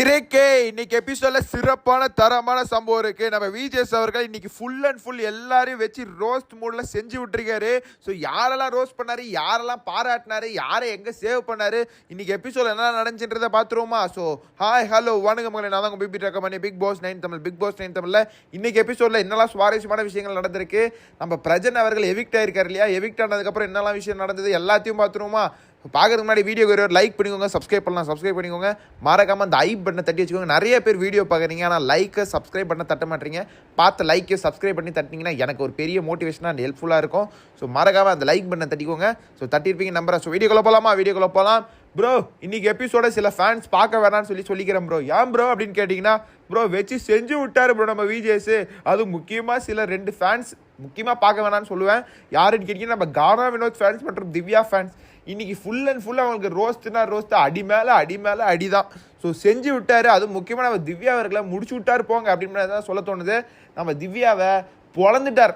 இருக்கே. இன்னைக்கு எபிசோட்ல சிறப்பான தரமான சம்பவம் இருக்கு. நம்ம விஜேஸ் அவர்கள் இன்னைக்கு ஃபுல் அண்ட் ஃபுல் எல்லாரையும் வச்சு ரோஸ்ட் மூட்ல செஞ்சு விட்டுருக்காரு. ஸோ யாரெல்லாம் ரோஸ்ட் பண்ணாரு யாரெல்லாம் பாராட்டினாரு யாரை எங்க சேவ் பண்ணாரு இன்னைக்கு எபிசோட் என்ன நடந்துச்சுன்றத பார்த்துருவோமா? ஸோ ஹாய் ஹலோ வணக்கம் மகளே நான் தான் உங்க BB ரக்கமணி Bigg Boss nine Tamil Bigg Boss nine தமிழ்ல இன்னைக்கு எபிசோட்ல என்னெல்லாம் சுவாரஸ்யமான விஷயங்கள் நடந்திருக்கு நம்ம பிரஜன் அவர்கள் எவிக்ட் ஆயிருக்காரு இல்லையா? எவிக்ட் ஆனதுக்கப்புறம் என்னெல்லாம் விஷயம் நடந்தது எல்லாத்தையும் பார்த்துருவோமா? பார்க்குறதுக்கு முன்னாடி வீடியோ ஒரு லைக் பண்ணிக்கோங்க சப்ஸ்கிரைப் பண்ணலாம் சப்ஸ்கிரைப் பண்ணிக்கோங்க. மறக்காம அந்த ஐ பட்டனை தட்டி வச்சுக்கோங்க. நிறைய பேர் வீடியோ பார்க்குறீங்க ஆனால் லைக்கை சப்ஸ்கிரைப் பண்ண தட்ட மாட்டீங்க. பார்த்து லைக்கை சப்ஸ்கிரைப் பண்ணி தட்டினீங்கன்னா எனக்கு ஒரு பெரிய மோட்டிவேஷனாக அண்ட் ஹெல்ப்ஃபுல்லாக இருக்கும். ஸோ மறக்காமல் அந்த லைக் பட்டனை தட்டிக்கோங்க. ஸோ தட்டிருப்பீங்க நம்பரை ஸோ வீடியோக்குள்ளே போகலாமா வீடியோக்குள்ளே போகலாம் ப்ரோ இன்னைக்கு எபிசோட சில ஃபேன்ஸ் பார்க்க வேணாம்னு சொல்லி சொல்லிக்கிறேன் ப்ரோ ஏன் ப்ரோ அப்படின்னு கேட்டிங்கன்னா ப்ரோ வச்சு செஞ்சு விட்டாரு ப்ரோ நம்ம விஜேஸ் அது முக்கியமாக சில ரெண்டு ஃபேன்ஸ் முக்கியமாக பார்க்க வேணாம்னு சொல்லுவேன். யாருன்னு கேட்டிங்கன்னா நம்ம கானா வினோத் ஃபேன்ஸ் மற்றும் திவ்யா ஃபேன்ஸ் இன்னைக்கு ஃபுல் அண்ட் ஃபுல் அவங்களுக்கு ரோஸ்ட்னா ரோஸ்ட் அடி மேலே அடி மேலே அடி தான் ஸோ செஞ்சு விட்டார். அது முக்கியமாக நம்ம திவ்யா அவர்களை முடிச்சு விட்டாரு போங்க அப்படின்னு தான் சொல்ல தோணுது. நம்ம திவ்யாவை பொழந்துட்டார்.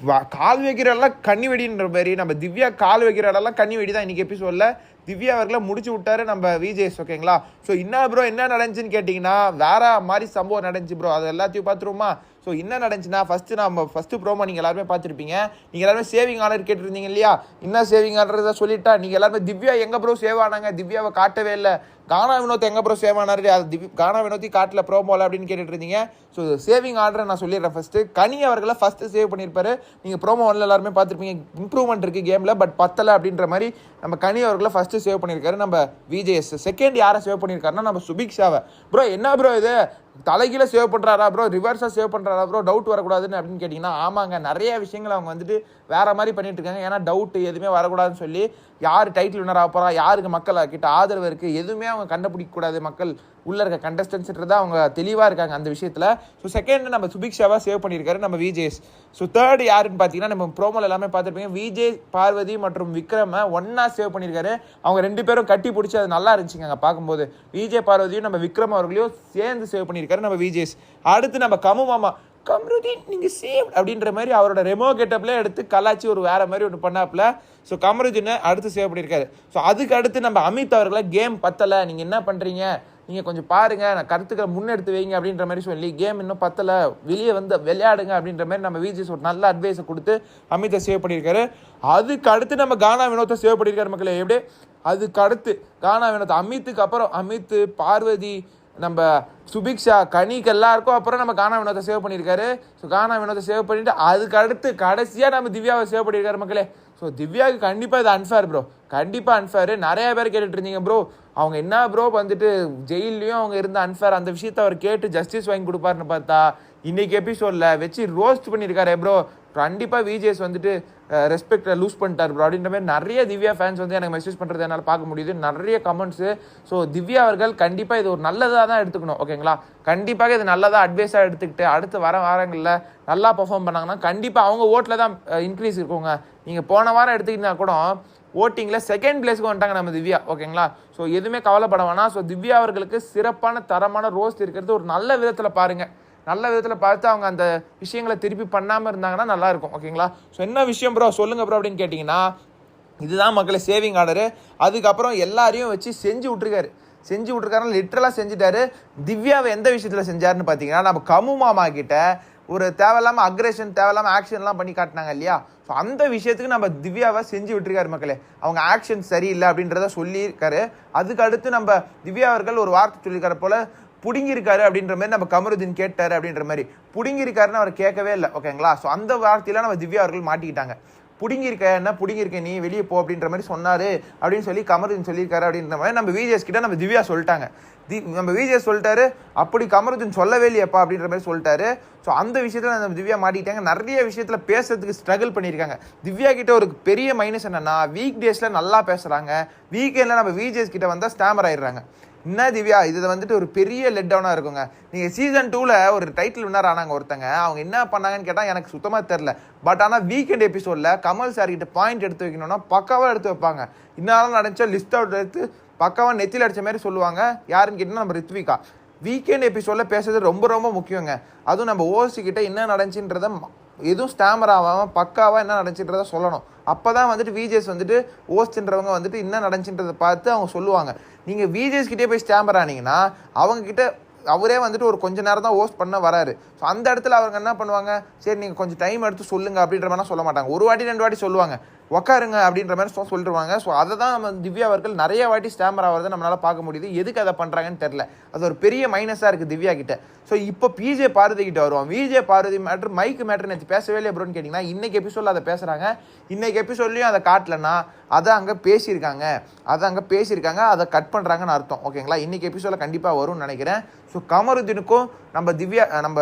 வா- கால் வைக்கிற இடம்லாம் கண்ணி வெடின்ற மாதிரி நம்ம திவ்யா கால் வைக்கிற இடம்லாம் கண்ணி வெடி தான் இன்னைக்கு எபிசோட்ல திவ்யா அவர்களை முடிச்சு விட்டாரு நம்ம விஜேஸ் ஓகேங்களா ஸோ என்ன ப்ரோ என்ன நடந்துச்சுன்னு கேட்டிங்கன்னா வேற மாதிரி சம்பவம் நடந்துச்சு ப்ரோ அது எல்லாத்தையும் பார்த்துருவோமா? ஸோ என்ன நடந்துச்சுன்னா ஃபஸ்ட்டு நம்ம ஃபர்ஸ்ட் ப்ரோமோ நீங்கள் எல்லாருமே பார்த்துருப்பீங்க. நீங்கள் எல்லாருமே சேவிங் ஆர்டர் கேட்டிருந்தீங்க இல்லையா? என்ன சேவிங் ஆர்டர் சொல்லிட்டா நீங்கள் எல்லாருமே திவ்யா எங்கே ப்ரோ சேவ் ஆனாங்க? திவ்யாவை காட்டவே இல்லை. கானா வினோத் எங்கே ப்ரோ சேவ் ஆனாரு? அது திவ் கானா வினோத்தி காட்டில் ப்ரோமோல அப்படின்னு கேட்டுட்டு இருந்தீங்க ஸோ சேவிங் ஆர்டரை நான் சொல்லிடுறேன் ஃபஸ்ட்டு கனி அவர்களை ஃபஸ்ட்டு சேவ் பண்ணியிருப்பாரு. நீங்கள் ப்ரோமோ ஒன்ல எல்லாருமே பார்த்துருப்பீங்க. இம்ப்ரூவ்மெண்ட் இருக்குது கேமில் பட் பத்தலை அப்படின்ற மாதிரி நம்ம கனி அவர்களை ஃபஸ்ட்டு சேவ் பண்ணியிருக்காரு. நம்ம விஜேஎஸ் செகண்ட் யாரை சேவ் பண்ணியிருக்காருன்னா நம்ம சுபிக்ஷாவை ப்ரோ என்ன ப்ரோ இது? தலைகீழ சேவ் பண்ணுறாரா ப்ரோ ரிவர்ஸாக சேவ் பண்ணுறாரா ப்ரோ டவுட் வரக்கூடாதுன்னு அப்படின்னு கேட்டிங்கன்னா ஆமாங்க. நிறைய விஷயங்கள் அவங்க வந்துட்டு வேற மாதிரி பண்ணிட்டு இருக்காங்க. ஏன்னா டவுட் எதுவுமே வரக்கூடாதுன்னு சொல்லி யார் டைட்டில் வினர் ஆக போகிறா யாருக்கு மக்கள் கிட்ட ஆதரவு இருக்குது எதுவுமே அவங்க கண்டுபிடிக்கக்கூடாது மக்கள். உள்ள இருக்க கண்டஸ்டன்ஸ்ன்றது அவங்க தெளிவாக இருக்காங்க அந்த விஷயத்தில். ஸோ செகண்ட் நம்ம சுபிக்ஷாவாக சேவ் பண்ணியிருக்காரு நம்ம விஜேஸ் ஸோ தேர்ட் யாருன்னு பார்த்தீங்கன்னா நம்ம ப்ரோமோல எல்லாமே பார்த்துருப்பீங்க. விஜய் பார்வதி மற்றும் விக்ரம ஒன்னா சேவ் பண்ணியிருக்காரு. அவங்க ரெண்டு பேரும் கட்டி பிடிச்சி அது நல்லா இருந்துச்சுங்க அங்கே பார்க்கும்போது. விஜய் பார்வதியும் நம்ம விக்ரம் அவர்களையும் சேர்ந்து சேவ் பண்ணியிருக்காரு நம்ம விஜேஸ் அடுத்து நம்ம கமு மாமா. கமருதீன் நீங்கள் சேவ் அப்படின்ற மாதிரி அவரோட ரெமோ கெட்டப்ல எடுத்து கலாச்சி ஒரு வேற மாதிரி ஒன்று பண்ணாப்புல. ஸோ கமருதீனை அடுத்து சேவ் பண்ணியிருக்காரு. ஸோ அதுக்கு அடுத்து நம்ம அமித் அவர்களை கேம் பத்தலை. நீங்கள் என்ன பண்ணுறீங்க நீங்கள் கொஞ்சம் பாருங்க நான் கருத்துக்களை முன்னெடுத்து வைங்க அப்படின்ற மாதிரி சொல்லி கேம் இன்னும் பத்தலை வெளியே வந்து விளையாடுங்க அப்படின்ற மாதிரி நம்ம விஜிஎஸ் ஒரு நல்ல அட்வைஸை கொடுத்து அமித்தை சேவ் பண்ணியிருக்காரு. அதுக்கு அடுத்து நம்ம கானா வினோத்தை சேவ் பண்ணியிருக்காரு மக்களே எப்படி? அதுக்கு அடுத்து கானா வினோத் அமித்துக்கு அப்புறம் அமித் பார்வதி நம்ம சுபிக்ஷா கனிக்கு எல்லாருக்கும் அப்புறம் நம்ம கானா வினோத்தை சேவ் பண்ணியிருக்காரு. ஸோ கானா வினோத்தை சேவ் பண்ணிவிட்டு அதுக்கு அடுத்து கடைசியாக நம்ம திவ்யாவை சேவ் பண்ணியிருக்காரு மக்களே. ஸோ திவ்யாவுக்கு கண்டிப்பாக இது அன்ஃபேர் ப்ரோ கண்டிப்பாக அன்ஃபேர் நிறைய பேர் கேட்டுட்டு இருந்தீங்க ப்ரோ அவங்க என்ன ப்ரோ வந்துட்டு ஜெயிலையும் அவங்க இருந்த அன்ஃபேர் அந்த விஷயத்தை அவர் கேட்டு ஜஸ்டிஸ் வாங்கி கொடுப்பாருன்னு பார்த்தா இன்னைக்கு எபிசோடில் வச்சு ரோஸ்ட் பண்ணியிருக்காரு ப்ரோ கண்டிப்பாக விஜேஸ் வந்துட்டு ரெஸ்பெக்டை லூஸ் பண்ணிட்டார் ப்ரோ அப்படின்ற மாதிரி நிறைய திவ்யா ஃபேன்ஸ் வந்து எனக்கு மெசேஜ் பண்ணுறது என்னால் பார்க்க முடியுது. நிறைய கமெண்ட்ஸு ஸோ திவ்யா அவர்கள் கண்டிப்பாக இது ஒரு நல்லதாக தான் எடுத்துக்கணும். ஓகேங்களா கண்டிப்பாக இது நல்லதாக அட்வைஸாக எடுத்துக்கிட்டு அடுத்து வர வாரங்களில் நல்லா பர்ஃபார்ம் பண்ணாங்கன்னா கண்டிப்பாக அவங்க ஓட்டில் தான் இன்க்ரீஸ் இருக்குங்க. நீங்கள் போன வாரம் எடுத்துக்கிட்டா கூட ஓட்டிங்கில் செகண்ட் பிளேஸ்க்கு வந்துட்டாங்க நம்ம திவ்யா. ஓகேங்களா ஸோ எதுவுமே கவலைப்பட வேணாம். ஸோ திவ்யா அவர்களுக்கு சிறப்பான தரமான ரோஸ்ட் இருக்கிறது ஒரு நல்ல விதத்தில் பாருங்கள் நல்ல விதத்தில் பார்த்து அவங்க அந்த விஷயங்களை திருப்பி பண்ணாமல் இருந்தாங்கன்னா நல்லாயிருக்கும். ஓகேங்களா? ஸோ என்ன விஷயம் ப்ரோ சொல்லுங்கள் ப்ரோ அப்படின்னு கேட்டிங்கன்னா இதுதான் மக்களை சேவிங் ஆர்டரு அதுக்கப்புறம் எல்லாரையும் வச்சு செஞ்சு விட்ருக்காரு செஞ்சு விட்ருக்காருன்னா லிட்ரலாக செஞ்சுட்டாரு. திவ்யாவை எந்த விஷயத்தில் செஞ்சாருன்னு பார்த்தீங்கன்னா நம்ம கமு மாமா கிட்ட ஒரு தேவையில்லாமல் அக்ரேஷன் தேவையில்லாமல் ஆக்ஷன்லாம் பண்ணி காட்டினாங்க இல்லையா? ஸோ அந்த விஷயத்துக்கு நம்ம திவ்யாவை செஞ்சு விட்டுருக்காரு மக்களே. அவங்க ஆக்ஷன் சரியில்லை அப்படின்றத சொல்லியிருக்காரு. அதுக்கு அடுத்து நம்ம திவ்யா அவர்கள் ஒரு வார்த்தை சொல்லியிருக்காரு போல் பிடுங்கியிருக்காரு அப்படின்ற மாதிரி நம்ம கமருதீன் கேட்டார் அப்படின்ற மாதிரி. புடுங்கியிருக்காருன்னு அவர் கேட்கவே இல்லை ஓகேங்களா? ஸோ அந்த வார்த்தையில நம்ம திவ்யா அவர்கள் மாட்டிக்கிட்டாங்க. புடுங்கியிருக்க என்ன புடுங்கியிருக்க நீ? வெளியே போ அப்படின்ற மாதிரி சொன்னாரு அப்படின்னு சொல்லி கமருதீன் சொல்லியிருக்காரு அப்படின்ற மாதிரி நம்ம விஜேஸ் கிட்ட நம்ம திவ்யா சொல்லிட்டாங்க. தி நம்ம விஜய் சொல்லிட்டாரு அப்படி கமருதீன் சொல்லவே இல்லையப்பா அப்படின்ற மாதிரி சொல்லிட்டாரு. ஸோ அந்த விஷயத்தில் நம்ம திவ்யா மாட்டிக்கிட்டாங்க. நிறைய விஷயத்தில் பேசுறதுக்கு ஸ்ட்ரகிள் பண்ணியிருக்காங்க. திவ்யா கிட்ட ஒரு பெரிய மைனஸ் என்னன்னா வீக் டேஸில் நல்லா பேசுகிறாங்க வீக்கெண்டில் நம்ம விஜேஸ் கிட்ட வந்தால் ஸ்டாமர் ஆயிடுறாங்க. என்ன திவ்யா இது வந்துட்டு ஒரு பெரிய லெட் டவுனாக இருக்குங்க. நீங்கள் சீசன் டூவில் ஒரு டைட்டில் வின்னர் ஆனாங்க ஒருத்தங்க. அவங்க என்ன பண்ணாங்கன்னு கேட்டால் எனக்கு சுத்தமாக தெரில பட் ஆனால் வீக்கெண்ட் எபிசோடில் கமல் சார் கிட்ட பாயிண்ட் எடுத்து வைக்கணும்னா பக்காவாக எடுத்து வைப்பாங்க. இன்னாலும் நடந்துச்சா லிஸ்ட் அவுட் எடுத்து பக்காவாக நெத்தியில் அடித்த மாதிரி சொல்லுவாங்க. யாருன்னு கேட்டால் நம்ம ரித்விகா. வீக்கெண்ட் எபிசோடில் பேசுறது ரொம்ப ரொம்ப முக்கியங்க. அதுவும் நம்ம ஓசி கிட்ட என்ன நடந்துச்சுன்றத எதுவும் ஸ்டாமர் ஆகாமல் பக்காவாக என்ன நடந்துச்சுன்றத சொல்லணும். அப்போ தான் வந்துட்டு விஜேஸ் வந்துட்டு ஓஸ்ட்ன்றவங்க வந்துட்டு என்ன நடந்துச்சுன்றதை பார்த்து அவங்க சொல்லுவாங்க. நீங்கள் விஜேஸ் கிட்டே போய் ஸ்டாமர் ஆனீங்கன்னா அவங்கக்கிட்ட அவரே வந்துட்டு ஒரு கொஞ்ச நேரம் தான் ஹோஸ்ட் பண்ண வராரு. ஸோ அந்த இடத்துல அவங்க என்ன பண்ணுவாங்க? சரி நீங்கள் கொஞ்சம் டைம் எடுத்து சொல்லுங்க அப்படின்ற மாதிரிலாம் சொல்ல மாட்டாங்க. ஒரு வாட்டி ரெண்டு வாட்டி சொல்லுவாங்க. உட்காருங்க அப்படின்ற மாதிரி சொல்லிடுவாங்க ஸோ அதை தான் நம்ம திவ்யா அவர்கள் நிறைய வாட்டி ஸ்டாமர் ஆகிறத நம்மளால் பார்க்க முடியுது. எதுக்கு அதை பண்ணுறாங்கன்னு தெரில அது ஒரு பெரிய மைனஸாக இருக்குது திவ்யா கிட்ட. ஸோ இப்போ பிஜே பார்வதி கிட்ட வருவோம். விஜே பார்வதி மேட்ரு மைக்கு மேட்ரு நேற்று பேசவே இல்லை அப்படின்னு கேட்டிங்கன்னா இன்றைக்கி எபிசோடில் அதை பேசுகிறாங்க இன்றைக்கி எபிசோட்லேயும் அதை காட்டலன்னா அதை அங்கே பேசியிருக்காங்க. அதை அங்கே பேசியிருக்காங்க. அதை கட் பண்ணுறாங்கன்னு அர்த்தம். ஓகேங்களா இன்றைக்கி எபிசோடில் கண்டிப்பாக வரும்னு நினைக்கிறேன். ஸோ கமருதீனுக்கும் நம்ம திவ்யா நம்ம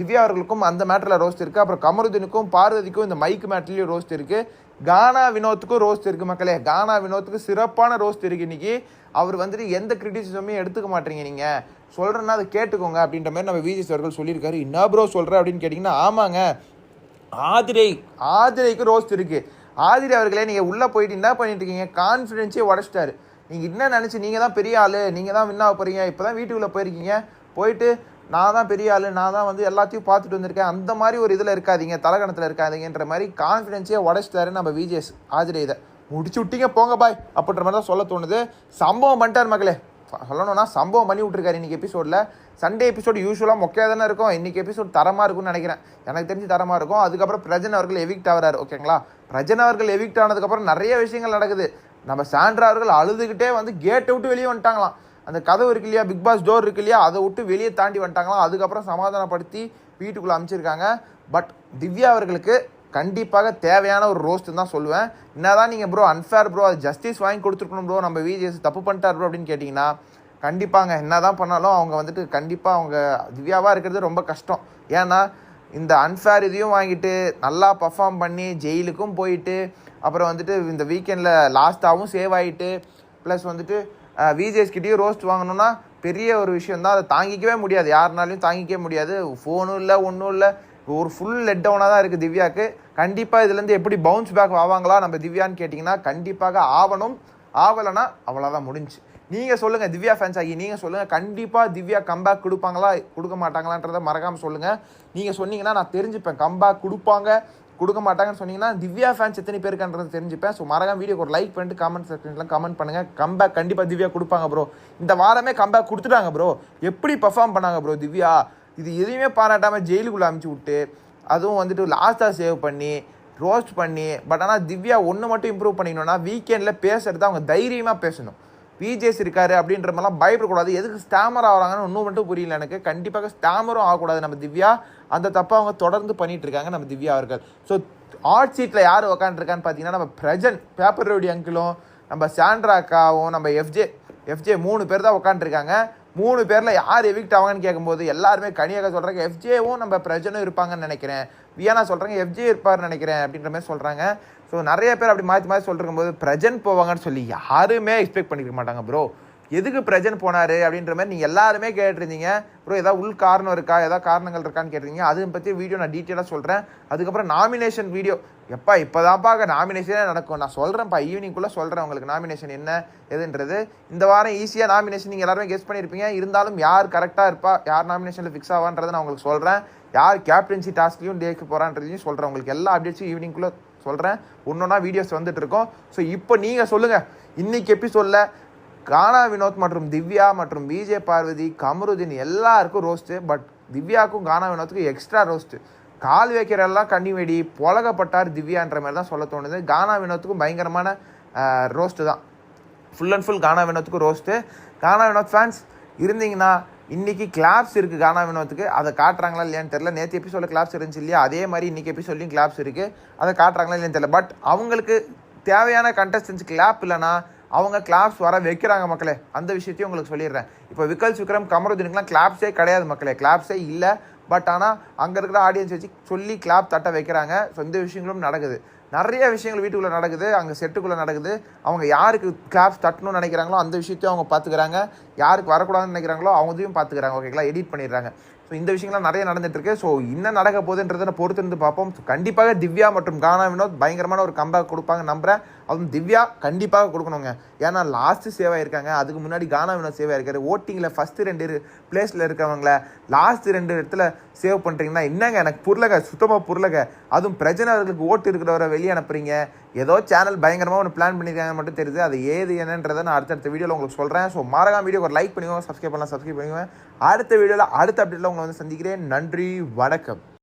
திவ்யா அவர்களுக்கும் அந்த மேட்டரில் ரோஸ்ட் இருக்குது அப்புறம் கமருதீனுக்கும் பார்வதிக்கும் இந்த மைக்கு மேட்லேயும் ரோஸ்ட் இருக்குது கானா வினோத்துக்கும் ரோஸ்ட் இருக்குது மக்களே. கானா வினோத்துக்கு சிறப்பான ரோஸ்ட் இருக்குது இன்னைக்கு. அவர் வந்துட்டு எந்த கிரிட்டிசிசமையும் எடுத்துக்க மாட்டீங்க நீங்கள் சொல்கிறேன்னா அதை கேட்டுக்கோங்க அப்படின்ற மாதிரி நம்ம விஜய் அவர்கள் சொல்லியிருக்காரு. என்ன ப்ரோ சொல்கிற அப்படின்னு கேட்டிங்கன்னா ஆமாங்க. ஆதிரை. ஆதிரைக்கு ரோஸ்ட் இருக்கு. ஆதிரை அவர்களே நீங்கள் உள்ளே போயிட்டு என்ன பண்ணிட்டு இருக்கீங்க? கான்ஃபிடென்ஸே உடச்சிட்டாரு. நீங்கள் என்ன நினச்சி நீங்கள் தான் பெரிய ஆள். நீங்கள் தான் வின் ஆக போகிறீங்க இப்போ தான் வீட்டுக்குள்ளே போயிருக்கீங்க. போயிட்டு நான் தான் பெரிய ஆள் நான் தான் வந்து எல்லாத்தையும் பார்த்துட்டு வந்திருக்கேன். அந்த மாதிரி ஒரு இதில் இருக்காதீங்க தலகணத்தில் இருக்காதீங்கன்ற மாதிரி கான்ஃபிடென்ஸே உடச்சிட்டாரு நம்ம விஜேஸ் ஆஜரே இதை. முடிச்சு விட்டீங்க போங்க பாய் அப்படின்ற மாதிரி தான் சொல்ல தோணுது. சம்பவம் பண்ணிட்டார் மகளே சொல்லணும்னா சம்பவம் பண்ணி விட்ருக்காரு இன்றைக்கி எபிசோடில் சண்டே எபிசோடு யூஸ்வலாக மொக்கையாக தானே இருக்கும். இன்றைக்கி எபிசோட் தரமாக இருக்கும்னு நினைக்கிறேன். எனக்கு தெரிஞ்சு தரமாக இருக்கும். அதுக்கப்புறம் பிரஜன் அவர்கள் எவிக்ட் ஆகிறார் ஓகேங்களா? பிரஜன் அவர்கள் எவிக்ட் ஆனதுக்கப்புறம் நிறைய விஷயங்கள் நடக்குது. நம்ம சாண்ட்ரா அவர்கள் அழுதுகிட்டே வந்து கேட்டை விட்டு வெளியே வந்துட்டாங்களாம். அந்த கதவு இருக்கு இல்லையா? பிக் பாஸ் டோர் இருக்கு இல்லையா? அதை விட்டு வெளியே தாண்டி வந்துட்டாங்களாம். அதுக்கப்புறம் சமாதானப்படுத்தி வீட்டுக்குள்ளே அமைச்சிருக்காங்க பட் திவ்யா அவர்களுக்கு கண்டிப்பாக தேவையான ஒரு ரோஸ்ட்டு தான் சொல்லுவேன். என்னதான் நீங்கள் ப்ரோ அன்ஃபேர் ப்ரோ அது ஜஸ்டிஸ் வாங்கி கொடுத்துருக்கணும் ப்ரோ நம்ம விஜிஎஸ் தப்பு பண்ணிட்டார் ப்ரோ அப்படின்னு கேட்டிங்கன்னா கண்டிப்பாங்க. என்ன தான் பண்ணாலும் அவங்க வந்துட்டு கண்டிப்பாக அவங்க திவ்யாவாக இருக்கிறது ரொம்ப கஷ்டம். ஏன்னா இந்த அன்ஃபேர் இதையும் வாங்கிட்டு நல்லா பர்ஃபார்ம் பண்ணி ஜெயிலுக்கும் போயிட்டு அப்புறம் வந்துட்டு இந்த வீக்கெண்டில் லாஸ்ட்டாகவும் சேவ் ஆகிட்டு ப்ளஸ் வந்துட்டு விஜேஸ்கிட்டையும் ரோஸ்ட் வாங்கணும்னா பெரிய ஒரு விஷயம் தான் அதை தாங்கிக்கவே முடியாது. யாருனாலையும் தாங்கிக்கவே முடியாது. ஃபோனும் இல்லை ஒன்றும் இல்லை. ஒரு ஃபுல் லெட் டவுனாக தான் இருக்குது திவ்யாக்கு. கண்டிப்பாக இதுலேருந்து எப்படி பவுன்ஸ் பேக் ஆவாங்களா நம்ம திவ்யான்னு கேட்டிங்கன்னா கண்டிப்பாக ஆவணும். ஆகலைன்னா அவ்வளோதான் முடிஞ்சு. நீங்கள் சொல்லுங்கள் திவ்யா ஃபேன்ஸ் ஆகி நீங்கள் சொல்லுங்கள் கண்டிப்பாக திவ்யா கம்பேக் கொடுப்பாங்களா கொடுக்க மாட்டாங்களான்றதை மறக்காமல் சொல்லுங்கள் நீங்கள் சொன்னீங்கன்னா நான் தெரிஞ்சுப்பேன். கம்பேக் கொடுப்பாங்க. கொடுக்க மாட்டாங்கன்னு சொன்னீங்கன்னா திவ்யா ஃபேன்ஸ் எத்தனை பேருக்குன்றது தெரிஞ்சுப்பேன். ஸோ மறக்காம வீடியோக்கு ஒரு லைக் பண்ணிட்டு கமெண்ட் செக்ஷன்லாம் கமெண்ட் பண்ணுங்கள் கம்பேக் கண்டிப்பாக திவ்யா கொடுப்பாங்க ப்ரோ இந்த வாரமே கம்பேக் கொடுத்துட்டாங்க ப்ரோ எப்படி பர்ஃபார்ம் பண்ணாங்க ப்ரோ திவ்யா? இது எதையுமே பாராட்டாமல் ஜெயிலுக்குள்ளே அமுச்சு விட்டு அதுவும் வந்துட்டு லாஸ்ட்டாக சேவ் பண்ணி ரோஸ்ட் பண்ணி பட் ஆனால் திவ்யா ஒன்று மட்டும் இம்ப்ரூவ் பண்ணிக்கணும்னா வீக்கெண்டில் பேசுறது அவங்க தைரியமாக பேசணும். பிஜேஸ் இருக்காரு அப்படின்ற மாதிரிலாம் பயப்படக்கூடாது. எதுக்கு ஸ்டாமர் ஆகிறாங்கன்னு ஒன்றும் மட்டும் புரியல எனக்கு. கண்டிப்பாக ஸ்டாமரும் ஆகக்கூடாது. நம்ம திவ்யா அந்த தப்பை அவங்க தொடர்ந்து பண்ணிட்டு இருக்காங்க நம்ம திவ்யா அவர்கள். ஸோ ஆர்ட் சீட்டில் யார் உக்காந்துருக்கான்னு பார்த்தீங்கன்னா நம்ம பிரஜன் பேப்பர் ரோடி அங்கிளும் நம்ம சாண்ட்ரா அக்காவும் நம்ம எஃப்ஜே எஃப்ஜே மூணு பேர் தான் உட்காந்துருக்காங்க மூணு பேரில் யார் எவிக்ட் ஆவாங்கன்னு கேட்கும்போது எல்லாருமே கனியாக சொல்கிறாங்க எஃப்ஜேவும் நம்ம பிரஜனும் இருப்பாங்கன்னு நினைக்கிறேன். வியானா சொல்கிறாங்க எஃப்ஜே இருப்பார்னு நினைக்கிறேன் அப்படின்ற மாதிரி சொல்கிறாங்க ஸோ நிறைய பேர் அப்படி மாற்றி மாற்றி சொல்லிருக்கும் போது பிரஜன் போவாங்கன்னு சொல்லி யாருமே எக்ஸ்பெக்ட் பண்ணிக்க மாட்டாங்க ப்ரோ எதுக்கு பிரஜன் போனார்? அப்படின்ற மாதிரி நீங்கள் எல்லாருமே கேட்டிருந்தீங்க. ப்ரோ ஏதாவது உள் காரணம் இருக்கா? ஏதாவது காரணங்கள் இருக்கான்னு கேட்டிருந்தீங்க. அதை பற்றி வீடியோ நான் டீட்டெயிலாக சொல்கிறேன் அதுக்கப்புறம் நாமினேஷன் வீடியோ எப்பா இப்போதான்ப்பா நாமினேஷனே நடக்கும். நான் சொல்கிறேன்ப்பா ஈவினிங்குள்ளே சொல்கிறேன் உங்களுக்கு நாமினேஷன் என்ன எதுன்றது. இந்த வாரம் ஈஸியாக நாமினேஷன் நீங்கள் எல்லாருமே கெஸ் பண்ணியிருப்பீங்க இருந்தாலும் யார் கரெக்டாக இருப்பா? யார் நாமினேஷனில் ஃபிக்ஸ் ஆவான்றதை நான் உங்களுக்கு சொல்கிறேன் யார் கேப்டன்சி டாஸ்க்லையும் டேக்கு போகிறான்றதையும் சொல்கிறேன் உங்களுக்கு எல்லா அப்டேட்ஸும் ஈவினிங்குள்ளே சொல்கிறேன் ஒன்றொன்னா வீடியோஸ் வந்துட்டு இருக்கோம். ஸோ இப்போ நீங்கள் சொல்லுங்கள் இன்னைக்கு எபிசோடில் கானா வினோத் மற்றும் திவ்யா மற்றும் விஜே பார்வதி கமருதீன் எல்லாருக்கும் ரோஸ்ட்டு பட் திவ்யாவுக்கும் கானா வினோத்துக்கும் எக்ஸ்ட்ரா ரோஸ்ட்டு கால் வைக்கிறெல்லாம் கண்ணி வெடி புலகப்பட்டார் திவ்யான்ற மாதிரி தான் சொல்ல தோணுது. கானா வினோத்துக்கும் பயங்கரமான ரோஸ்ட்டு தான். ஃபுல் அண்ட் ஃபுல் கானா வினோத்துக்கும் ரோஸ்ட்டு கானா வினோத் ஃபேன்ஸ் இருந்தீங்கன்னா இன்னைக்கு கிளாப்ஸ் இருக்குது கானா வினோத்துக்கு. அதை காட்டுறாங்களா இல்லையான்னு தெரியல. நேற்று எபிசோட கிளாப்ஸ் இருந்துச்சு இல்லையா? அதே மாதிரி இன்னைக்கு எபிசோட்லையும் கிளாப்ஸ் இருக்குது அதை காட்டுறாங்களா இல்லையான்னு தெரியல. பட் அவங்களுக்கு தேவையான கண்டஸ்டன்ஸ் கிளாப் இல்லைன்னா அவங்க கிளாப்ஸ் வர வைக்கிறாங்க மக்களே. அந்த விஷயத்தையும் உங்களுக்கு சொல்லிடுறேன். இப்போ விக்கல்ஸ் விக்ரம் கமருதீனுக்குலாம் கிளாப்ஸே கிடையாது மக்களே. கிளாப்ஸே இல்லை. பட் ஆனால் அங்கே இருக்கிற ஆடியன்ஸ் வச்சு சொல்லி கிளாப் தட்ட வைக்கிறாங்க. ஸோ இந்த விஷயங்களும் நடக்குது. நிறைய விஷயங்கள் வீட்டுக்குள்ளே நடக்குது அங்கே செட்டுக்குள்ளே நடக்குது. அவங்க யாருக்கு கிளாப்ஸ் தட்டணும்னு நினைக்கிறாங்களோ அந்த விஷயத்தையும் அவங்க பார்த்துக்கிறாங்க யாருக்கு வரக்கூடாதுன்னு நினைக்கிறாங்களோ அவங்களையும் பார்த்துக்கிறாங்க ஓகேங்களா எடிட் பண்ணிடுறாங்க. ஸோ இந்த விஷயங்கள்லாம் நிறைய நடந்துட்டு இருக்கு ஸோ என்ன நடக்க போகுதுன்றதை பொறுத்து இருந்து பார்ப்போம். கண்டிப்பாக திவ்யா மற்றும் கானா வினோத் பயங்கரமான ஒரு கம்பேக் கொடுப்பாங்க நம்புறேன். அதுவும் திவ்யா கண்டிப்பாக கொடுக்கணுங்க. ஏன்னா லாஸ்ட்டு சேவ் ஆயிருக்காங்க. அதுக்கு முன்னாடி கானா வினோத் சேவ் ஆயிருக்காரு. ஓட்டிங்கில் ஃபஸ்ட்டு ரெண்டு பிளேஸில் இருக்கிறவங்கள லாஸ்ட்டு ரெண்டு இடத்துல சேவ் பண்ணுறீங்கன்னா என்னங்க எனக்கு புரியலங்க. சுத்தமாக புரியலங்க. அதுவும் பிரஜனை அவர்களுக்கு ஓட்டு இருக்கிறவரை வெளியே அனுப்புறீங்க. ஏதோ சேனல் பயங்கரமாக ஒன்று பிளான் பண்ணியிருக்காங்க மட்டும் தெரியுது. அது ஏது என்னன்றதை நான் அடுத்தடுத்த வீடியோவில் உங்களுக்கு சொல்கிறேன் ஸோ மறக்காம வீடியோ ஒரு லைக் பண்ணிக்கோங்க சப்ஸ்கிரைப் பண்ணலாம் சப்ஸ்கிரைப் பண்ணிக்கோங்க. அடுத்த வீடியோவில் அடுத்த அப்டேட்டில் உங்களை வந்து சந்திக்கிறேன். நன்றி வணக்கம்.